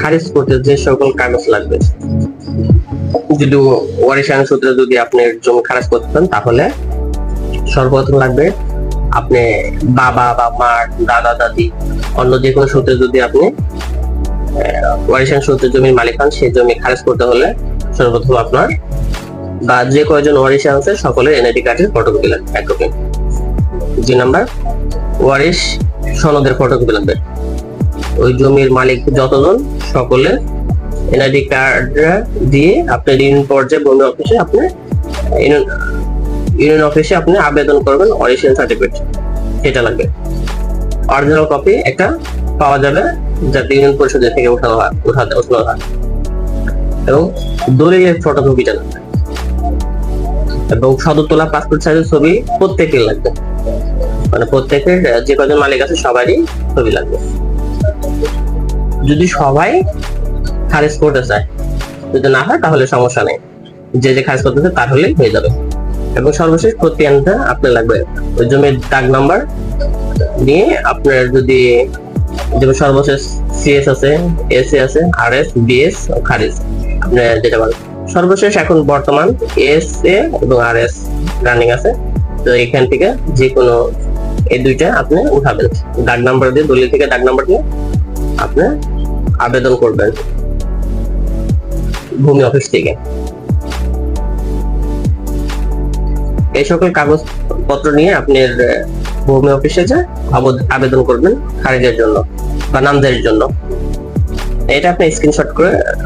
খারিজ করতে যে সকল কাগজ লাগবে। যদি ওয়ারিশান সূত্রে যদি আপনি জমি খারিজ করতে চান, তাহলে সর্বপ্রথম লাগবে আপনি বাবা বা মা দাদা, দাদি, অন্য যে কোনো সূত্রে যদি আপনি ওয়ারিশান সূত্রে জমির মালিক হন, সেই জমি খারিজ করতে হলে সর্বপ্রথম আপনার বা যে কয়জন ওয়ারিশ আছে সকলের এনআইডি কার্ডের ফটোকপি লাগবে, এক কপি দুই নাম্বার ওয়ারিশ সনদের ফটোকপি লাগবে। ওই জমির মালিক যতজন সকলে এনআইডি কার্ড দিয়ে আপনি ঋণ পর্যায়ে ভূমি অফিসে আপনি, ইউনিয়ন- ইউনিয়ন অফিসে আপনি আবেদন করবেন, অরিজিনাল সার্টিফিকেট সেটা লাগবে অরিজিনাল কপি একটা পাওয়া যাবে, যাতে ইউনিয়ন পরিষদের থেকে উঠানো হয় উঠাতে উঠানো হয়। এবং দলিলের ফটোকপিটা লাগবে। এবং সদর তোলা পাসপোর্ট সাইজের ছবি প্রত্যেকের লাগবে। মানে প্রত্যেকের, যে কজন মালিক আছে, সবারই ছবি লাগবে। যদি সবাই খারিজ করতে চায়, যদি না হয়, তাহলে সমস্যা নেই। যে যে খারিজ করতে চায়, তার হলেই হয়ে যাবে। এবং সর্বশেষ প্রত্যেকটা আপনার লাগবে। ওই জমির দাগ নাম্বার নিয়ে আপনার যদি যেমন সর্বশেষ সিএস আছে এসএ আছে আর এস বিএস খারিজ। আপনি যেটা বলেন। সর্বশেষ এখন বর্তমান এস এ এবং আর এস রানিং আছে। তো এখান থেকে যে কোনো এই দুইটা আপনি উঠাবেন। দাগ নাম্বার দিয়ে দলিল থেকে দাগ নাম্বার দিয়ে আপনি আবেদন করবেন ভূমি অফিস থেকে। এই সকল কাগজপত্র নিয়ে আপনি ভূমি অফিসে যা আবেদন করবেন, খারিজের জন্য বা নামজারির জন্য। এটা আপনি স্ক্রিনশট করে